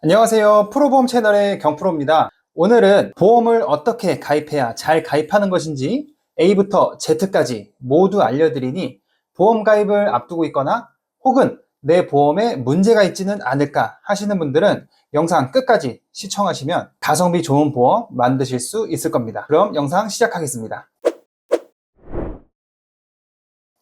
안녕하세요. 프로보험 채널의 경프로입니다. 오늘은 보험을 어떻게 가입해야 잘 가입하는 것인지 A부터 Z까지 모두 알려드리니 보험 가입을 앞두고 있거나 혹은 내 보험에 문제가 있지는 않을까 하시는 분들은 영상 끝까지 시청하시면 가성비 좋은 보험 만드실 수 있을 겁니다. 그럼 영상 시작하겠습니다.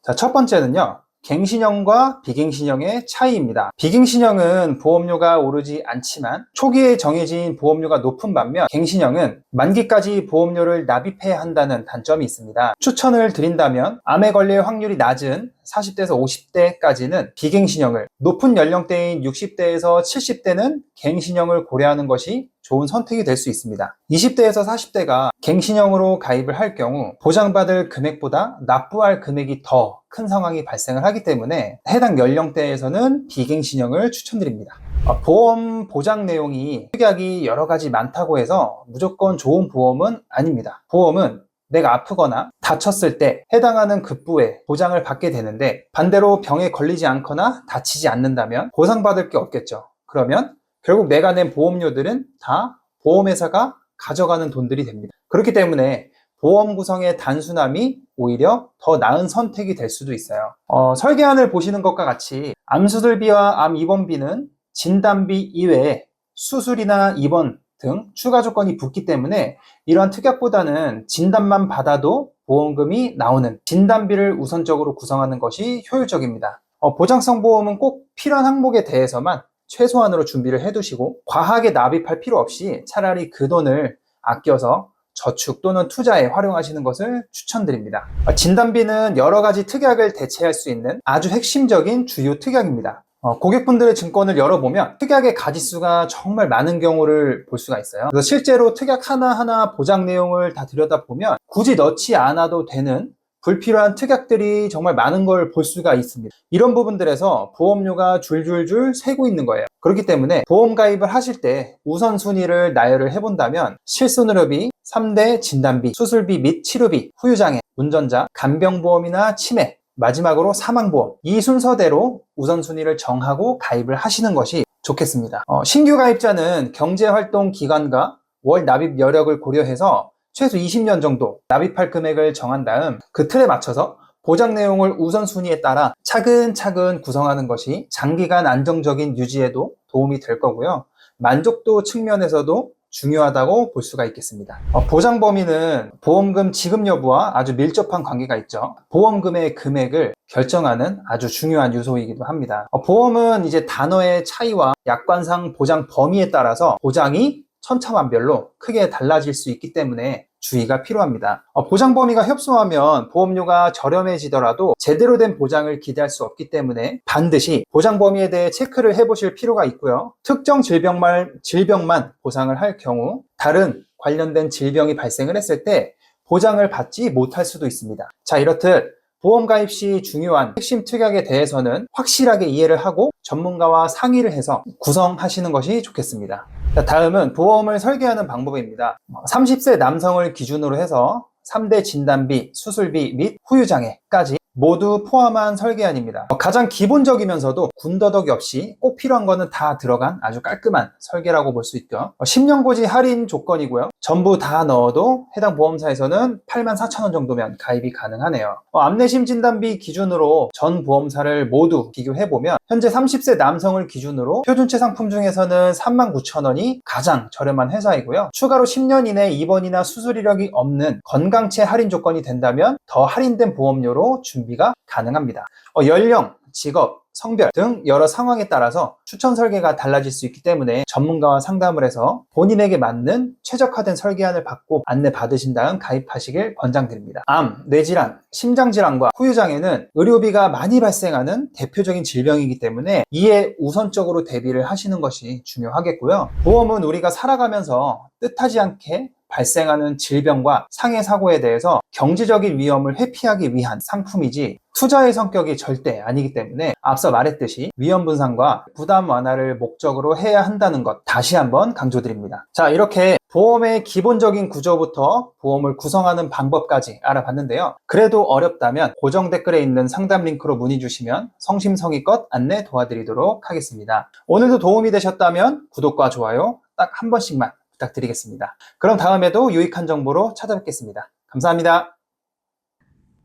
자, 첫 번째는요. 갱신형과 비갱신형의 차이입니다. 비갱신형은 보험료가 오르지 않지만 초기에 정해진 보험료가 높은 반면 갱신형은 만기까지 보험료를 납입해야 한다는 단점이 있습니다. 추천을 드린다면 암에 걸릴 확률이 낮은 40대에서 50대까지는 비갱신형을 높은 연령대인 60대에서 70대는 갱신형을 고려하는 것이 좋은 선택이 될 수 있습니다. 20대에서 40대가 갱신형으로 가입을 할 경우 보장받을 금액보다 납부할 금액이 더 큰 상황이 발생을 하기 때문에 해당 연령대에서는 비갱신형을 추천드립니다. 어, 보험 보장 내용이 특약이 여러 가지 많다고 해서 무조건 좋은 보험은 아닙니다. 보험은 내가 아프거나 다쳤을 때 해당하는 급부에 보장을 받게 되는데 반대로 병에 걸리지 않거나 다치지 않는다면 보상받을 게 없겠죠. 그러면 결국 내가 낸 보험료들은 다 보험회사가 가져가는 돈들이 됩니다. 그렇기 때문에 보험 구성의 단순함이 오히려 더 나은 선택이 될 수도 있어요. 어, 설계안을 보시는 것과 같이 암수술비와 암 입원비는 진단비 이외에 수술이나 입원 등 추가 조건이 붙기 때문에 이러한 특약보다는 진단만 받아도 보험금이 나오는 진단비를 우선적으로 구성하는 것이 효율적입니다. 어, 보장성 보험은 꼭 필요한 항목에 대해서만 최소한으로 준비를 해두시고 과하게 납입할 필요 없이 차라리 그 돈을 아껴서 저축 또는 투자에 활용하시는 것을 추천드립니다. 진단비는 여러 가지 특약을 대체할 수 있는 아주 핵심적인 주요 특약입니다. 어, 고객분들의 증권을 열어보면 특약의 가지수가 정말 많은 경우를 볼 수가 있어요. 그래서 실제로 특약 하나하나 보장 내용을 다 들여다보면 굳이 넣지 않아도 되는 불필요한 특약들이 정말 많은 걸 볼 수가 있습니다. 이런 부분들에서 보험료가 줄줄줄 새고 있는 거예요. 그렇기 때문에 보험 가입을 하실 때 우선순위를 나열을 해본다면 실손의료비, 3대 진단비, 수술비 및 치료비, 후유장애, 운전자, 간병보험이나 치매, 마지막으로 사망보험 이 순서대로 우선순위를 정하고 가입을 하시는 것이 좋겠습니다. 어, 신규 가입자는 경제활동 기간과 월 납입 여력을 고려해서 최소 20년 정도 납입할 금액을 정한 다음 그 틀에 맞춰서 보장 내용을 우선순위에 따라 차근차근 구성하는 것이 장기간 안정적인 유지에도 도움이 될 거고요. 만족도 측면에서도 중요하다고 볼 수가 있겠습니다. 어, 보장 범위는 보험금 지급 여부와 아주 밀접한 관계가 있죠. 보험금의 금액을 결정하는 아주 중요한 요소이기도 합니다. 어, 보험은 이제 단어의 차이와 약관상 보장 범위에 따라서 보장이 천차만별로 크게 달라질 수 있기 때문에 주의가 필요합니다. 어, 보장 범위가 협소하면 보험료가 저렴해지더라도 제대로 된 보장을 기대할 수 없기 때문에 반드시 보장 범위에 대해 체크를 해보실 필요가 있고요. 특정 질병만, 질병만 보상을 할 경우 다른 관련된 질병이 발생을 했을 때 보장을 받지 못할 수도 있습니다. 자, 이렇듯 보험 가입 시 중요한 핵심 특약에 대해서는 확실하게 이해를 하고 전문가와 상의를 해서 구성하시는 것이 좋겠습니다. 자, 다음은 보험을 설계하는 방법입니다. 30세 남성을 기준으로 해서 3대 진단비, 수술비 및 후유장애까지 모두 포함한 설계안입니다. 가장 기본적이면서도 군더더기 없이 꼭 필요한 거는 다 들어간 아주 깔끔한 설계라고 볼 수 있죠. 10년고지 할인 조건이고요. 전부 다 넣어도 해당 보험사에서는 8만 4천 원 정도면 가입이 가능하네요. 어, 암내심 진단비 기준으로 전 보험사를 모두 비교해보면 현재 30세 남성을 기준으로 표준체 상품 중에서는 3만 9천 원이 가장 저렴한 회사이고요. 추가로 10년 이내 입원이나 수술 이력이 없는 건강체 할인 조건이 된다면 더 할인된 보험료로 준비가 가능합니다. 어, 연령, 직업, 성별 등 여러 상황에 따라서 추천 설계가 달라질 수 있기 때문에 전문가와 상담을 해서 본인에게 맞는 최적화된 설계안을 받고 안내 받으신 다음 가입하시길 권장드립니다. 암, 뇌질환, 심장질환과 후유장애는 의료비가 많이 발생하는 대표적인 질병이기 때문에 이에 우선적으로 대비를 하시는 것이 중요하겠고요. 보험은 우리가 살아가면서 뜻하지 않게 발생하는 질병과 상해 사고에 대해서 경제적인 위험을 회피하기 위한 상품이지 투자의 성격이 절대 아니기 때문에 앞서 말했듯이 위험 분산과 부담 완화를 목적으로 해야 한다는 것 다시 한번 강조드립니다. 자, 이렇게 보험의 기본적인 구조부터 보험을 구성하는 방법까지 알아봤는데요. 그래도 어렵다면 고정 댓글에 있는 상담 링크로 문의 주시면 성심성의껏 안내 도와드리도록 하겠습니다. 오늘도 도움이 되셨다면 구독과 좋아요 딱 한 번씩만 부탁드리겠습니다. 그럼 다음에도 유익한 정보로 찾아뵙겠습니다. 감사합니다.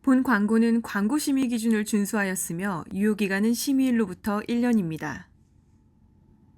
본 광고는 광고 심의 기준을 준수하였으며 유효 기간은 심의일로부터 1년입니다.